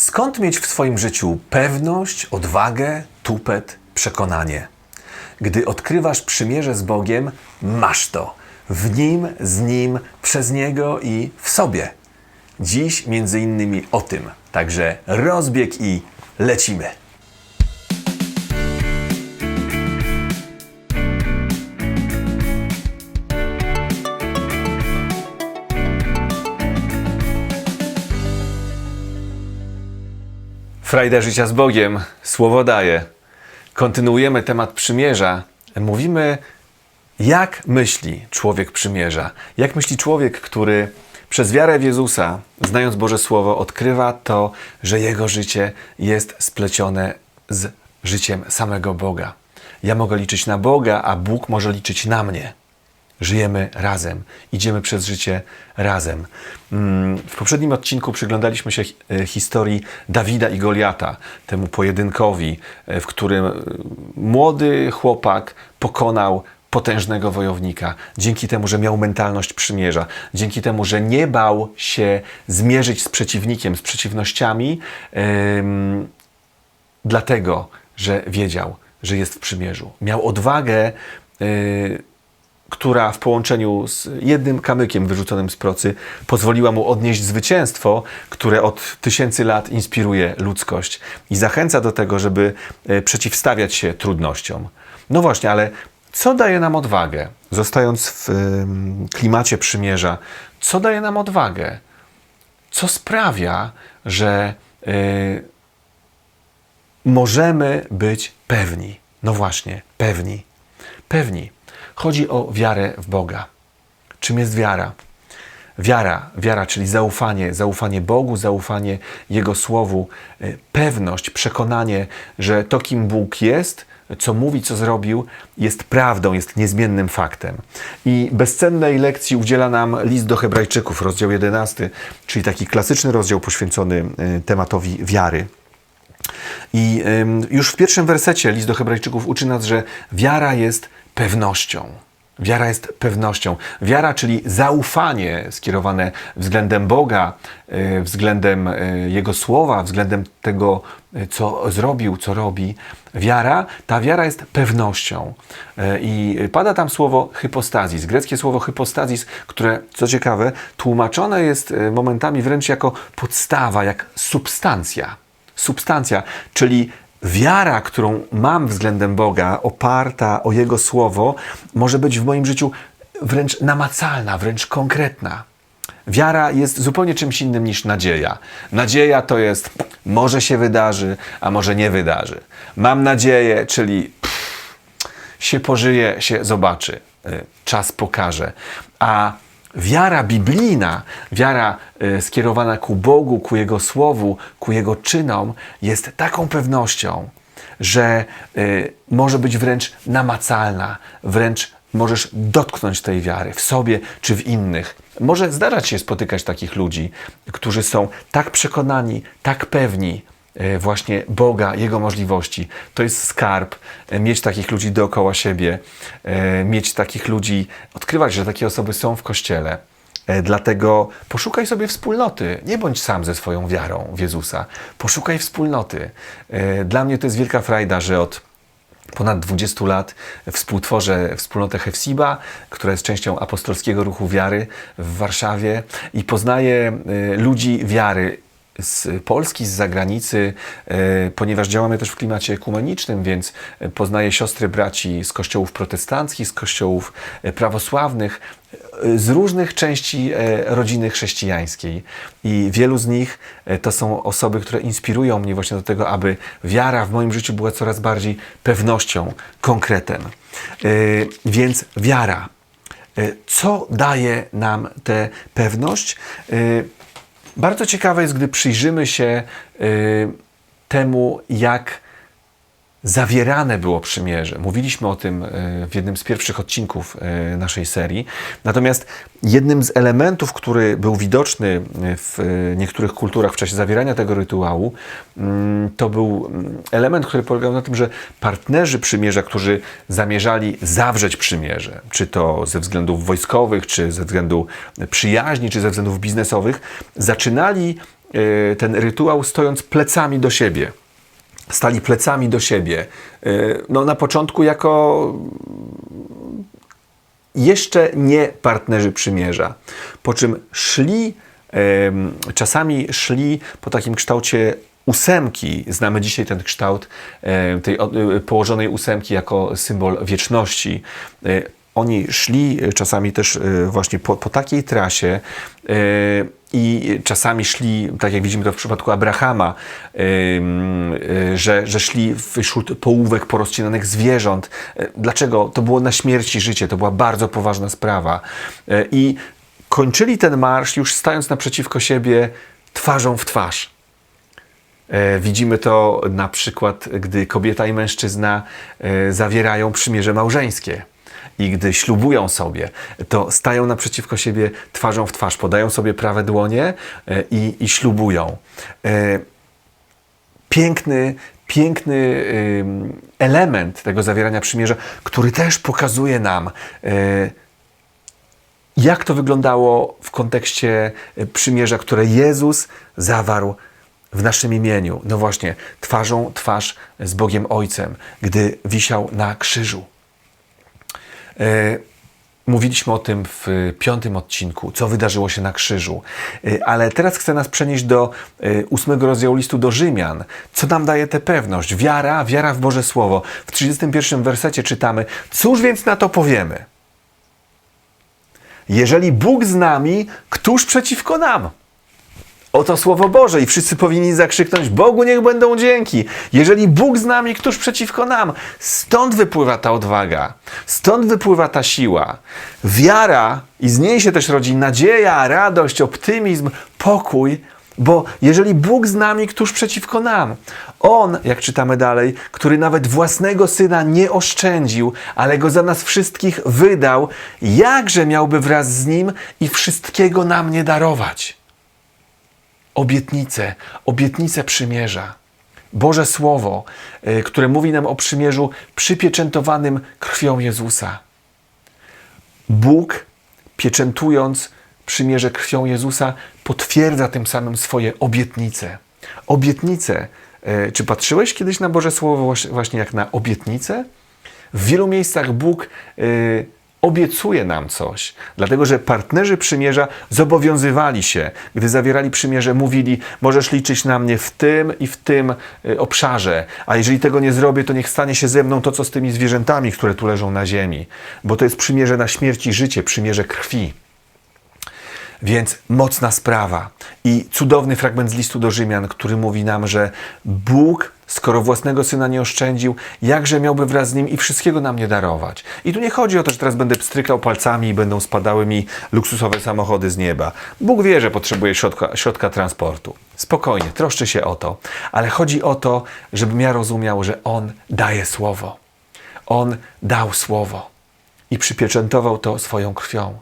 Skąd mieć w swoim życiu pewność, odwagę, tupet, przekonanie? Gdy odkrywasz przymierze z Bogiem, masz to. W Nim, z Nim, przez Niego i w sobie. Dziś między innymi o tym. Także rozbieg i lecimy. Frajda życia z Bogiem, słowo daje. Kontynuujemy temat przymierza. Mówimy, jak myśli człowiek przymierza. Jak myśli człowiek, który przez wiarę w Jezusa, znając Boże Słowo, odkrywa to, że jego życie jest splecione z życiem samego Boga. Ja mogę liczyć na Boga, a Bóg może liczyć na mnie. Żyjemy razem, idziemy przez życie razem. Mm, W poprzednim odcinku przyglądaliśmy się e, historii Dawida i Goliata, temu pojedynkowi, e, w którym e, młody chłopak pokonał potężnego wojownika, dzięki temu, że miał mentalność przymierza, dzięki temu, że nie bał się zmierzyć z przeciwnikiem, z przeciwnościami, em, dlatego, że wiedział, że jest w przymierzu. Miał odwagę, y, która w połączeniu z jednym kamykiem wyrzuconym z procy pozwoliła mu odnieść zwycięstwo, które od tysięcy lat inspiruje ludzkość i zachęca do tego, żeby y, przeciwstawiać się trudnościom. No właśnie, ale co daje nam odwagę? Zostając w klimacie przymierza, co daje nam odwagę? Co sprawia, że y, możemy być pewni. No właśnie, pewni. Pewni. Chodzi o wiarę w Boga. Czym jest wiara? Wiara, wiara, czyli zaufanie, zaufanie Bogu, zaufanie Jego Słowu, y, pewność, przekonanie, że to, kim Bóg jest, co mówi, co zrobił, jest prawdą, jest niezmiennym faktem. I bezcennej lekcji udziela nam list do Hebrajczyków, rozdział 11, czyli taki klasyczny rozdział poświęcony y, tematowi wiary. I już w pierwszym wersecie list do Hebrajczyków uczy nas, że wiara jest pewnością. Wiara jest pewnością. Wiara, czyli zaufanie skierowane względem Boga, y, względem y, Jego słowa, względem tego, y, co zrobił, co robi. Wiara, ta wiara jest pewnością. I pada tam słowo hypostazis, greckie słowo hypostazis, które, co ciekawe, tłumaczone jest momentami wręcz jako podstawa, jak substancja substancja, czyli wiara, którą mam względem Boga, oparta o Jego słowo, może być w moim życiu wręcz namacalna, wręcz konkretna. Wiara jest zupełnie czymś innym niż nadzieja. Nadzieja to jest może się wydarzy, a może nie wydarzy. Mam nadzieję, czyli pff, się pożyje, się zobaczy. Y, Czas pokaże. A wiara biblijna, wiara y, skierowana ku Bogu, ku Jego Słowu, ku Jego czynom, jest taką pewnością, że y, może być wręcz namacalna, wręcz możesz dotknąć tej wiary w sobie czy w innych. Może zdarzać się spotykać takich ludzi, którzy są tak przekonani, tak pewni, e, właśnie Boga, Jego możliwości. To jest skarb, e, mieć takich ludzi dookoła siebie, e, mieć takich ludzi, odkrywać, że takie osoby są w Kościele. E, Dlatego poszukaj sobie wspólnoty. Nie bądź sam ze swoją wiarą w Jezusa. Poszukaj wspólnoty. E, Dla mnie to jest wielka frajda, że od ponad 20 lat współtworzę wspólnotę Hefsiba, która jest częścią apostolskiego ruchu wiary w Warszawie i poznaję ludzi wiary z Polski, z zagranicy, y, ponieważ działamy też w klimacie ekumenicznym, więc poznaję siostry, braci z kościołów protestanckich, z kościołów y, prawosławnych, y, z różnych części e, rodziny chrześcijańskiej. I wielu z nich e, to są osoby, które inspirują mnie właśnie do tego, aby wiara w moim życiu była coraz bardziej pewnością, konkretem. Więc wiara. Co daje nam tę pewność? Bardzo ciekawe jest, gdy przyjrzymy się y, temu, jak zawierane było przymierze. Mówiliśmy o tym e, w jednym z pierwszych odcinków e, naszej serii. Natomiast jednym z elementów, który był widoczny w e, niektórych kulturach w czasie zawierania tego rytuału, mm, to był mm, element, który polegał na tym, że partnerzy przymierza, którzy zamierzali zawrzeć przymierze, czy to ze względów wojskowych, czy ze względu przyjaźni, czy ze względów biznesowych, zaczynali ten rytuał stojąc plecami do siebie stali plecami do siebie. Y, No, na początku jako jeszcze nie partnerzy przymierza, po czym szli, czasami szli po takim kształcie ósemki. Znamy dzisiaj ten kształt tej y, położonej ósemki jako symbol wieczności. Oni szli y, czasami też y, właśnie po, po takiej trasie y, i czasami szli, tak jak widzimy to w przypadku Abrahama, że, że szli wśród połówek porozcinanych zwierząt. Dlaczego? To było na śmierć i życie, to była bardzo poważna sprawa. I kończyli ten marsz już stając naprzeciwko siebie twarzą w twarz. E, Widzimy to na przykład, gdy kobieta i mężczyzna e, zawierają przymierze małżeńskie. I gdy ślubują sobie, to stają naprzeciwko siebie twarzą w twarz, podają sobie prawe dłonie e, i, i ślubują. E, Piękny, piękny element tego zawierania przymierza, który też pokazuje nam, e, jak to wyglądało w kontekście przymierza, które Jezus zawarł w naszym imieniu. No właśnie, twarzą twarz z Bogiem Ojcem, gdy wisiał na krzyżu. E, Mówiliśmy o tym w piątym odcinku, co wydarzyło się na krzyżu. E, Ale teraz chcę nas przenieść do e, ósmego rozdziału listu do Rzymian. Co nam daje tę pewność? Wiara, wiara w Boże Słowo. W 31 wersecie czytamy, cóż więc na to powiemy? Jeżeli Bóg z nami, któż przeciwko nam? Oto Słowo Boże i wszyscy powinni zakrzyknąć Bogu niech będą dzięki. Jeżeli Bóg z nami, któż przeciwko nam? Stąd wypływa ta odwaga, stąd wypływa ta siła. Wiara i z niej się też rodzi nadzieja, radość, optymizm, pokój, bo jeżeli Bóg z nami, któż przeciwko nam? On, jak czytamy dalej, który nawet własnego syna nie oszczędził, ale go za nas wszystkich wydał, jakże miałby wraz z nim i wszystkiego nam nie darować? Obietnice, obietnice przymierza. Boże Słowo, y, które mówi nam o przymierzu przypieczętowanym krwią Jezusa. Bóg, pieczętując przymierze krwią Jezusa, potwierdza tym samym swoje obietnice. Obietnice. Y, Czy patrzyłeś kiedyś na Boże Słowo właśnie- jak na obietnice? W wielu miejscach Bóg y, obiecuje nam coś, dlatego że partnerzy przymierza zobowiązywali się, gdy zawierali przymierze, mówili: Możesz liczyć na mnie w tym i w tym y, obszarze, a jeżeli tego nie zrobię, to niech stanie się ze mną to, co z tymi zwierzętami, które tu leżą na ziemi, bo to jest przymierze na śmierć i życie, przymierze krwi. Więc mocna sprawa i cudowny fragment z listu do Rzymian, który mówi nam, że Bóg, skoro własnego syna nie oszczędził, jakże miałby wraz z nim i wszystkiego nam nie darować. I tu nie chodzi o to, że teraz będę pstrykał palcami i będą spadały mi luksusowe samochody z nieba. Bóg wie, że potrzebuje środka, środka transportu. Spokojnie, troszczy się o to, ale chodzi o to, żebym ja rozumiał, że On daje słowo. On dał słowo i przypieczętował to swoją krwią.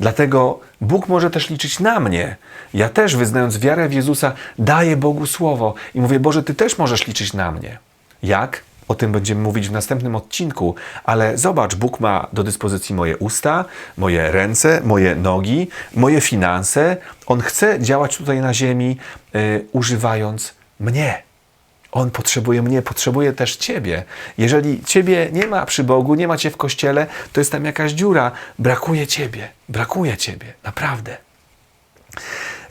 Dlatego Bóg może też liczyć na mnie. Ja też, wyznając wiarę w Jezusa, daję Bogu słowo i mówię: Boże, Ty też możesz liczyć na mnie. Jak? O tym będziemy mówić w następnym odcinku, ale zobacz, Bóg ma do dyspozycji moje usta, moje ręce, moje nogi, moje finanse. On chce działać tutaj na ziemi, y, używając mnie. On potrzebuje mnie, potrzebuje też Ciebie. Jeżeli Ciebie nie ma przy Bogu, nie ma Cię w kościele, to jest tam jakaś dziura. Brakuje Ciebie, brakuje Ciebie, naprawdę.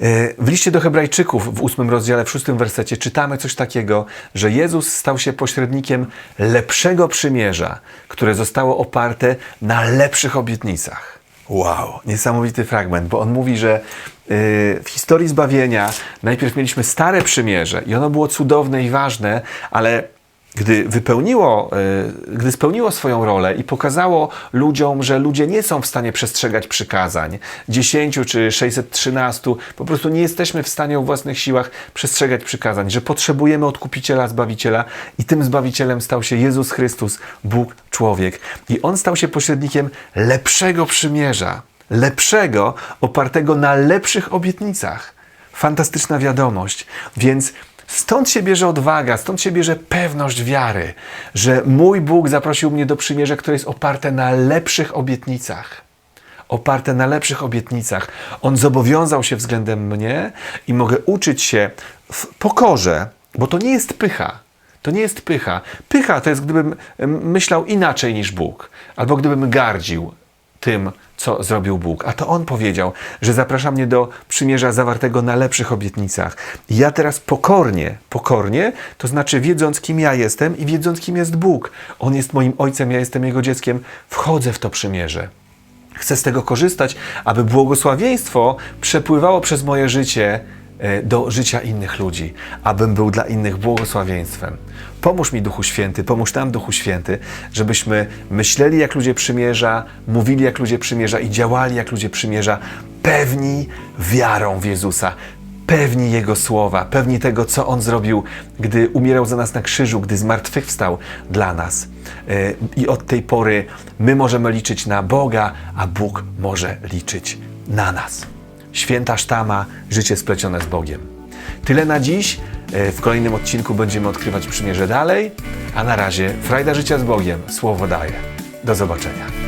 E, W liście do Hebrajczyków w ósmym rozdziale, w szóstym wersecie czytamy coś takiego, że Jezus stał się pośrednikiem lepszego przymierza, które zostało oparte na lepszych obietnicach. Wow, niesamowity fragment, bo on mówi, że w historii zbawienia najpierw mieliśmy stare przymierze i ono było cudowne i ważne, ale gdy wypełniło, y, gdy spełniło swoją rolę i pokazało ludziom, że ludzie nie są w stanie przestrzegać przykazań, 10 czy 613, po prostu nie jesteśmy w stanie o własnych siłach przestrzegać przykazań, że potrzebujemy odkupiciela, zbawiciela i tym zbawicielem stał się Jezus Chrystus, Bóg, człowiek. I on stał się pośrednikiem lepszego przymierza, lepszego, opartego na lepszych obietnicach. Fantastyczna wiadomość. Więc stąd się bierze odwaga, stąd się bierze pewność wiary, że mój Bóg zaprosił mnie do przymierza, które jest oparte na lepszych obietnicach. Oparte na lepszych obietnicach. On zobowiązał się względem mnie i mogę uczyć się w pokorze, bo to nie jest pycha. To nie jest pycha. Pycha to jest, gdybym myślał inaczej niż Bóg, albo gdybym gardził tym, co zrobił Bóg. A to On powiedział, że zaprasza mnie do przymierza zawartego na lepszych obietnicach. Ja teraz pokornie, pokornie, to znaczy wiedząc, kim ja jestem i wiedząc, kim jest Bóg. On jest moim Ojcem, ja jestem Jego dzieckiem, wchodzę w to przymierze. Chcę z tego korzystać, aby błogosławieństwo przepływało przez moje życie do życia innych ludzi, abym był dla innych błogosławieństwem. Pomóż mi, Duchu Święty, pomóż nam, Duchu Święty, żebyśmy myśleli jak ludzie przymierza, mówili jak ludzie przymierza i działali jak ludzie przymierza, pewni wiarą w Jezusa, pewni Jego słowa, pewni tego, co On zrobił, gdy umierał za nas na krzyżu, gdy zmartwychwstał dla nas. E, I od tej pory my możemy liczyć na Boga, a Bóg może liczyć na nas. Święta sztama, życie splecione z Bogiem. Tyle na dziś. E, W kolejnym odcinku będziemy odkrywać przymierze dalej, a na razie frajda życia z Bogiem. Słowo daje. Do zobaczenia.